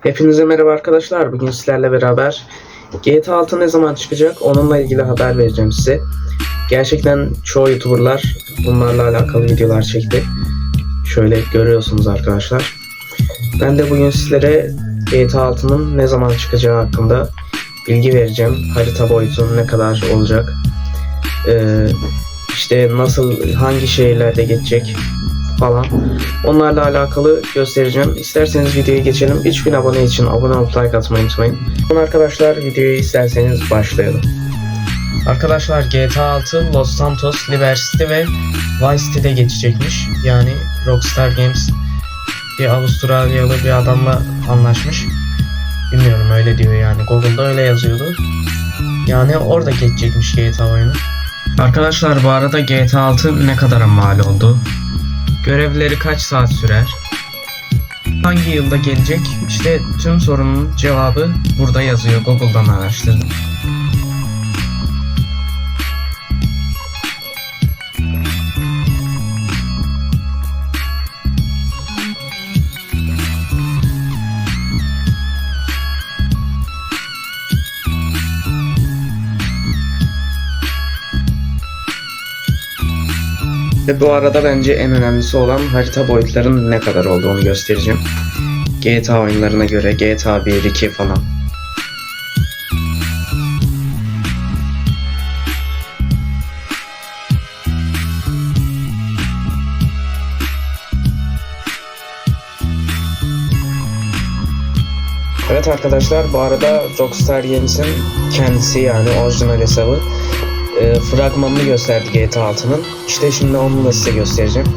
Hepinize merhaba arkadaşlar. Bugün sizlerle beraber GTA 6 ne zaman çıkacak onunla ilgili haber vereceğim size. Gerçekten çoğu YouTuber'lar bunlarla alakalı videolar çekti. Şöyle görüyorsunuz arkadaşlar. Ben de bugün sizlere GTA 6'nın ne zaman çıkacağı hakkında bilgi vereceğim. Harita boyutu ne kadar olacak. Ee, işte nasıl hangi şehirlerde geçecek falan. Onlarla alakalı göstereceğim. İsterseniz videoya geçelim. 3000 abone için abone olup like atmayı unutmayın. Sonra arkadaşlar videoyu isterseniz başlayalım. Arkadaşlar GTA 6 Los Santos, Liberty ve Vice City'de geçecekmiş. Yani Rockstar Games bir Avustralyalı bir adamla anlaşmış. Bilmiyorum öyle diyor yani. Google'da öyle yazıyordu. Yani orada geçecekmiş GTA oyunu. Arkadaşlar bu arada GTA 6 ne kadara mal oldu? Görevleri kaç saat sürer? Hangi yılda gelecek? İşte tüm sorunun cevabı burada yazıyor. Google'dan araştırdım. Ve bu arada bence en önemlisi olan harita boyutlarının ne kadar olduğunu göstereceğim. GTA oyunlarına göre GTA 1, 2 falan. Evet arkadaşlar bu arada Rockstar Games'in kendisi yani orijinal hesabı e, fragmanını gösterdi GTA 6'nın. İşte şimdi onu da size göstereceğim.